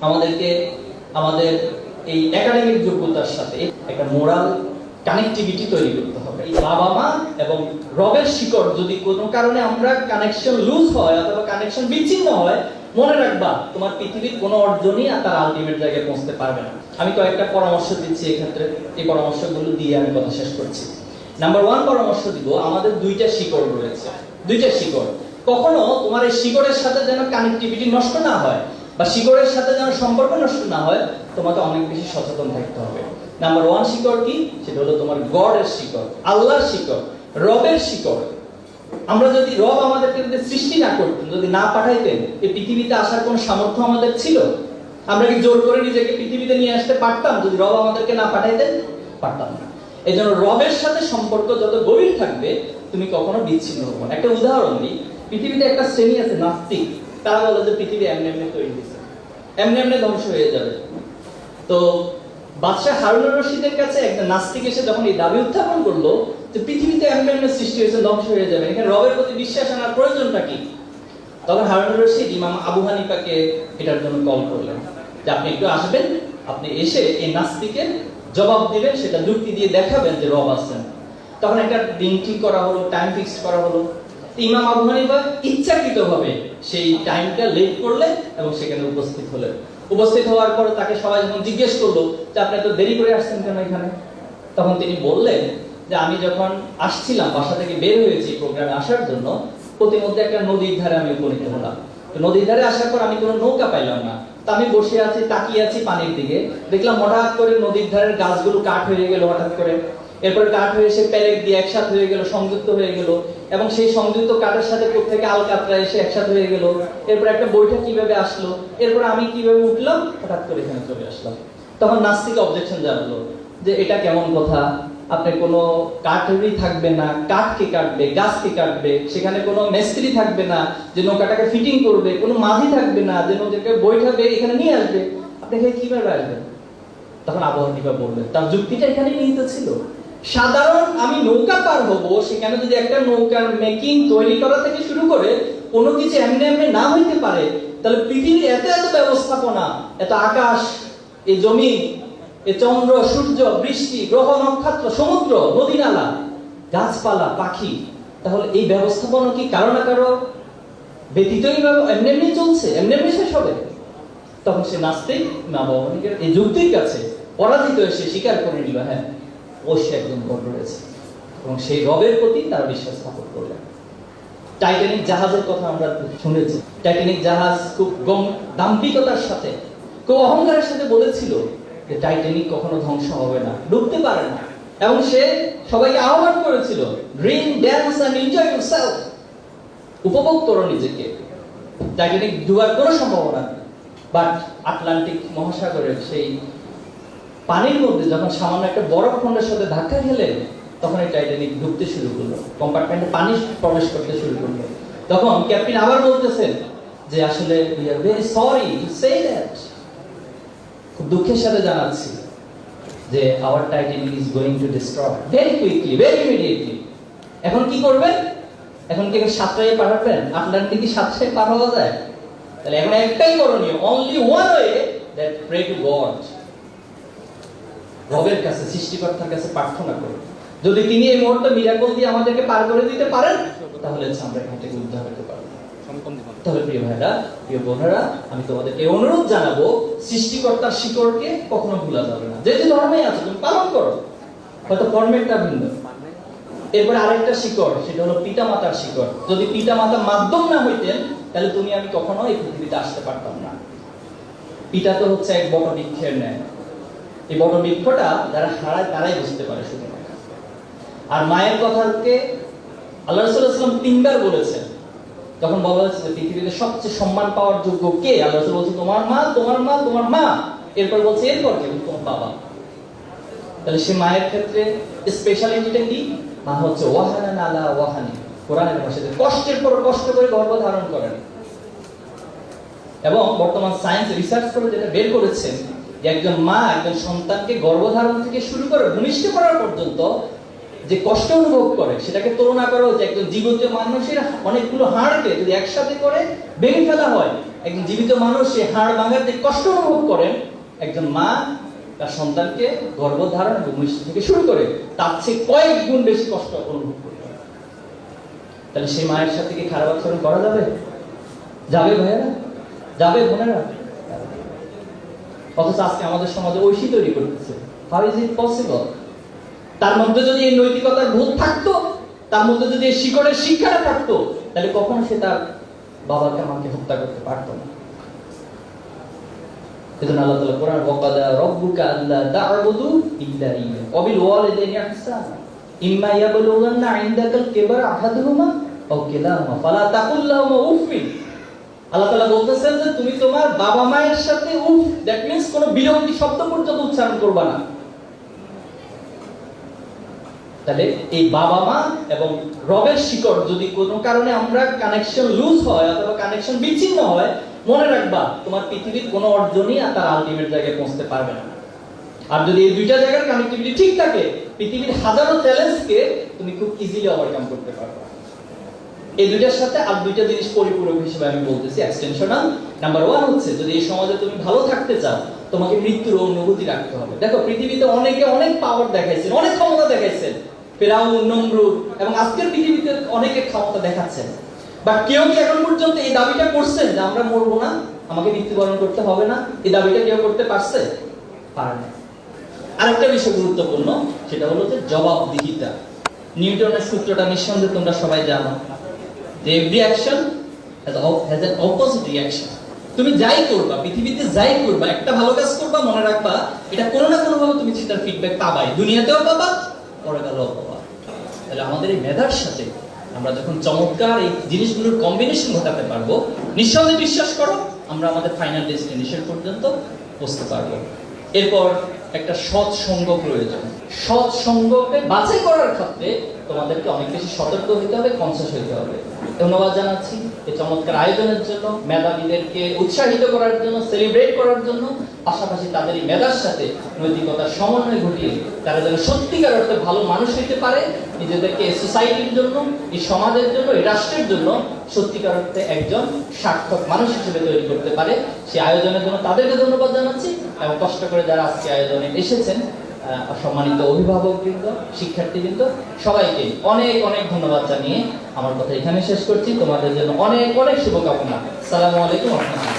আমাদেরকে, আমাদের এই একাডেমিক যোগ্যতার সাথে একটা মোরাল কানেক্টিভিটি তৈরি করতে হবে। বাবা মা এবং রবের শিকড় যদি কোনো কারণে আমরা কানেকশন লুজ হয় অথবা কানেকশন বিচ্ছিন্ন হয়, মনে রাখবা, তোমার পৃথিবীর কোনো অর্জনই তার আলটিমেট জায়গায় পৌঁছতে পারবে না। আমি কয়েকটা পরামর্শ দিচ্ছি এক্ষেত্রে। এই পরামর্শগুলো দিয়ে আমি কথা শেষ করছি। নাম্বার ওয়ান পরামর্শ দিব, আমাদের দুইটা শিকড় রয়েছে। দুইটা শিকড়। কখনো তোমার এই শিকড়ের সাথে যেন কানেক্টিভিটি নষ্ট না হয় বা শিকড়ের সাথে যেন সম্পর্ক নষ্ট না হয়, তোমাকে অনেক বেশি সচেতন থাকতে হবে। নাম্বার ওয়ান শিকড় কি? সেটা হলো তোমার গডের শিকড়, আল্লাহর শিকড়, রবের শিকড়। আমরা যদি রব আমাদেরকে যদি সৃষ্টি না করতেন, যদি না পাঠাইতেন, এই পৃথিবীতে আসার কোনো সামর্থ্য আমাদের ছিল? আমরা কি জোর করে নিজেকে পৃথিবীতে নিয়ে আসতে পারতাম? যদি রব আমাদেরকে না পাঠাইতেন, পারতাম না। এই জন্য রবের সাথে সম্পর্ক যত গভীর থাকবে, তুমি কখনো বিচ্ছিন্ন হব একটা উদাহরণ দিই। পৃথিবীতে একটা শ্রেণি আছে নাস্তিক। তারা বলে যে পৃথিবী এমনি এমনি তৈরি হয়েছে। এমনি এমনি ধ্বংস হয়ে যাবে। তো বাদশাহ হারুনুর রশিদের কাছে একটা নাস্তিক এসে যখন এই দাবি উত্থাপন করল যে পৃথিবীতে এমনি সৃষ্টি হয়েছে, ধ্বংস হয়ে যাবে, এখানে রবের প্রতি বিশ্বাস আনার প্রয়োজনটা কি? তখন হারুনুর রশিদ ইমাম আবু হানিফাকে এটার জন্য কল করলেন যে আপনি একটু আসবেন, আপনি এসে এই নাস্তিকের জবাব দিবেন, সেটা যুক্তি দিয়ে দেখাবেন যে রব আছেন। তখন একটা দিন ঠিক করা হলো টাইম ফিক্স করা হলো। ইমাম আবু হানিফা ইচ্ছাকৃতভাবে সেই টাইমটা লেট করলেন এবং সেখানে উপস্থিত হলেন। উপস্থিত হওয়ার পর তাকে সবাই যখন জিজ্ঞেস করল যে, আপনি এত দেরি করে আসছেন কেন এখানে? তখন তিনি বললেন যে, আমি যখন আসছিলাম, বাসা থেকে বের হয়েছি প্রোগ্রামে আসার জন্য, প্রতিমধ্যে একটা নদীর ধারে আমি উপনীত হলাম। নদীর ধারে আসার পর আমি কোনো নৌকা পাইলাম না। তা আমি বসে আছি, তাকিয়ে আছি পানির দিকে। দেখলাম হঠাৎ করে নদীর ধারের গাছগুলো কাঠ হয়ে গেল হঠাৎ করে। এরপরে কাঠ হয়ে এসে প্যালেট দিয়ে একসাথে হয়ে গেল, সংযুক্ত হয়ে গেল। এবং সেই সংযুক্ত কাঠের সাথে থেকে আলকাতরা এসে একসাথে হয়ে গেল। এরপর একটা বইটা কীভাবে আসলো? এরপর আমি কীভাবে উঠলাম? হঠাৎ করে এখানে চলে আসলাম। তখন নাস্তিক অবজেকশন জানলো যে এটা কেমন কথা? আপনি কোনো কাঠেরই থাকবে না, কাঠকে কাটবে, গাছকে কাটবে, সেখানে কোনো মিস্ত্রি থাকবে না, যে নৌকাটাকে ফিটিং করবে, কোনো মাঝি থাকবে না, যে নৌকাকে বৈঠাবে এখানে নিয়ে আসবে। আপনি এখানে কীভাবে আসবেন? তখন আবহাওয়া নিবা বললেন, তার যুক্তিটা এখানে নিহিত ছিল। সাধারণ আমি নৌকা পার হব, সেখানে যদি একটা নৌকার মেকিং তৈরি করা থেকে শুরু করে কোনো কিছু এমনি এমনি না হইতে পারে, তাহলে পৃথিবীর এত এত ব্যবস্থাপনা, এত আকাশ এই জমি, এ চন্দ্র, সূর্য, বৃষ্টি, গ্রহ, নক্ষত্র, সমুদ্র নদী নালা গাছপালা, পাখি, তাহলে এই ব্যবস্থাপনা কি কারও না কারও ব্যতীতই এমনি এমনি চলছে, এমনি এমনি শেষ হবে? তখন সে নাস্তিক মা বাবা এই যুক্তির কাছে পরাজিত হয়ে সে স্বীকার করে নিল হ্যাঁ। সে একদম গর্ব রয়েছে। এবং সেই রবের প্রতি তার বিশ্বাস স্থাপন করলেন। টাইটানিক জাহাজের কথা আমরা শুনেছি। টাইটানিক জাহাজ খুব গম, দাম্ভিকতার সাথে, খুব অহংকারের সাথে বলেছিল যে টাইটানিক কখনো ধ্বংস হবে না, ডুবতে পারে না। এবং সে সবাইকে আহ্বান করেছিল dream dance and enjoy yourself উপভোগ করো নিজেকে। টাইটানিক ডুবার কোনো সম্ভাবনা নেই। বাট আটলান্টিক মহাসাগরের সেই পানির মধ্যে যখন সামান্য একটা বরফ খণ্ডের সাথে ধাক্কা খেলে, তখন এই টাইটানিক ডুবতে শুরু করল, কম্পার্টমেন্টে পানি প্রবেশ করতে শুরু করল। তখন ক্যাপ্টেন আবার বলতেছেন যে, আসলে we are very sorry to say that খুব দুঃখের সাথে জানাচ্ছি যে our Titanic is going to destroy very quickly very immediately এখন কি করবেন? এখন কি সাতটায় পাঠাবেন আপনার কি সাতটায় পার হওয়া যায়? তাহলে এখন একটাই করণীয় only one way that pray to God রবের কাছে, সৃষ্টিকর্তার কাছে প্রার্থনা করুন যদি তিনি এই মুহূর্তে মিরাকল দিয়ে আমাদেরকে পার করে দিতে পারেন, তাহলে আমরা এখান থেকে উদ্ধার হতে পারব। তাহলে প্রিয় ভাইরা প্রিয় বোনেরা, আমি তোমাদেরকে অনুরোধ জানাব, সৃষ্টিকর্তার শিকড়কে কখনো ভুলা যাবে না। যে যে ধর্মেই আছে, তুমি পালন করো। হয়তো ফরম্যাটটা ভিন্ন। এরপরে আরেকটা শিকড়, সেটা হলো পিতা মাতার শিকড়। যদি পিতা মাতার মাধ্যম না হইতেন, তাহলে তুমি আমি কখনো এই পৃথিবীতে আসতে পারতাম না। পিতা তো হচ্ছে এক বট বৃক্ষের ন্যায়। এই বট বৃক্ষটা যারা হারায়, তারাই বুঝতে পারে শুধু। আর মায়ের কথাকে আল্লাহ রসুল্লাহাম তিনবার বলেছেন। তখন বলা হয়েছে যে পৃথিবীতে সবচেয়ে সম্মান পাওয়ার যোগ্য কে? আল্লাহ রসুল বলছে তোমার মা তোমার মা তোমার মা। এরপর বলছে, এরপর কে? তোমার বাবা। তাহলে সে মায়ের ক্ষেত্রে স্পেশালিটিটা কি? মা হচ্ছে ওয়াহানা আলা ওয়াহানি। কোরআনের ভাষাতে কষ্টের পর কষ্ট করে গর্ভ ধারণ করেন। এবং বর্তমান সায়েন্স রিসার্চ করে যেটা বের করেছেন একজন মা, একজন সন্তানকে গর্ভধারণ থেকে শুরু করে ভূমিষ্ঠ করার পর্যন্ত যে কষ্ট অনুভব করে, সেটাকে তুলনা করো যে একজন জীবিত মানুষের অনেকগুলো হাড়কে যদি একসাথে করে ভেঙে ফেলা হয়, একজন জীবিত মানুষ সে হাড় ভাঙার যে কষ্ট অনুভব করেন, একজন মা তার সন্তানকে গর্ভধারণ এবং থেকে শুরু করে তার চেয়ে কয়েক গুণ বেশি কষ্ট অনুভব হয়। তাহলে সেই মায়ের সাথে কি খারাপ আচরণ করা যাবে? যাবে ভাইয়েরা? যাবে বোনেরা? অথচ আজকে আমাদের সমাজে ঐশী তৈরি করতেছে হাউ ইজ ইট পসিবল তার মধ্যে যদি এই নৈতিকতার বোধ থাকতো, তার মধ্যে যদি এই শিকড়ের শিক্ষাটা থাকতো, তাহলে কখনো সে তার বাবাকে আমাকে হত্যা করতে পারতো না। এজন্য আল্লাহ তাআলা কোরআন, ওয়াকাদা রাব্বুকা আল্লা তা'বুদু ইল্লা ইয়্যাহু ওয়া বিল ওয়ালিদাইনি ইহসানা ইম্মা ইয়াবলুগান্না ইনদাকাল কিবারা আহাদুহুমা আও কিলাহুমা। ফালা তাকুল উফিন আল্লাহ তাআলা বলতেছেন যে তুমি তোমার বাবা মায়ের সাথে উফ দ্যাট বিরক্তি শব্দ পর্যন্ত উচ্চারণ না। তাহলে এই বাবা মা এবং রবের শিকড় যদি কোনো কারণে আমরা কানেকশন লুজ হয় অথবা কানেকশন বিচ্ছিন্ন হয়, মনে রাখবা, তোমার পৃথিবীর কোনো অর্জনই তার আলটিমেট জায়গায় পৌঁছতে পারবে না। আর যদি এই দুইটা জায়গার কানেক্টিভিটি ঠিক থাকে, পৃথিবীর হাজারো চ্যালেঞ্জকে তুমি খুব ইজিলি ওভারকাম করতে পারবে। এই দুইটার সাথে আর দুইটা জিনিস পরিপূরক হিসেবে আমি বলতেছি এক্সটেনশনাল নাম্বার ওয়ান হচ্ছে, যদি এই সমাজে তুমি ভালো থাকতে চাও, তোমাকে মৃত্যুর অনুভূতি রাখতে হবে। দেখো, পৃথিবীতে অনেকে অনেক পাওয়ার দেখাইছেন, অনেক ক্ষমতা দেখাইছেন। এবং আজকের পৃথিবীতে অনেকে ক্ষমতা দেখাচ্ছেন। বা কেউ কি এখন পর্যন্ত এই দাবিটা করছেন যে আমরা মরবো না? আমাকে মৃত্যুবরণ করতে হবে না? এই দাবিটা কেউ করতে পারছে? পারে না আরেকটা বিষয় গুরুত্বপূর্ণ, সেটা হলো যে জবাবদিহিতা। নিউটনের সূত্রটা নিঃসন্দেহে তোমরা সবাই জানো। যে every action has an opposite reaction তুমি যাই করবা, পৃথিবীতে যাই করবা, একটা ভালো কাজ করবা, মনে রাখবা, এটা কোনো না কোনো ভাবে তুমি সেটার ফিডব্যাক পাবাই। দুনিয়াতেও পাবা পরে গেলেও পাবা। তাহলে আমাদের এই মেধার সাথে আমরা যখন চমৎকার এই জিনিসগুলোর কম্বিনেশন ঘটাতে পারব, নিঃসন্দেহে বিশ্বাস করো, আমরা আমাদের ফাইনাল ডেস্টিনেশন পর্যন্ত পৌঁছতে পারব। এরপর একটা সৎ সঙ্গ প্রয়োজন সৎ সঙ্গকে বাছাই করার ক্ষেত্রে তোমাদেরকে অনেক বেশি সতর্ক হতে হবে কনসাস হতে হবে। ধন্যবাদ জানাচ্ছি। এই চমৎকার আয়োজনের জন্য, মেধাবীদেরকে উৎসাহিত করার জন্য সেলিব্রেট করার জন্য, পাশাপাশি তাদের মেধার সাথে নৈতিকতার সমন্বয় ঘটিয়ে তারা যেন সত্যিকার অর্থে ভালো মানুষ হইতে পারে, নিজেদেরকে সোসাইটির জন্য, এই সমাজের জন্য, এই রাষ্ট্রের জন্য সত্যিকার অর্থে একজন সার্থক মানুষ হিসেবে তৈরি করতে পারে। সেই আয়োজনের জন্য তাদেরকে ধন্যবাদ জানাচ্ছি এবং কষ্ট করে যারা আজকে আয়োজনে এসেছেন সম্মানিত অভিভাবকবৃন্দ, শিক্ষার্থীবৃন্দ, সবাইকে অনেক অনেক ধন্যবাদ জানিয়ে আমার কথা এখানে শেষ করছি। তোমাদের জন্য অনেক অনেক শুভকামনা। সালামু আলাইকুম রহমতুল্লাহ।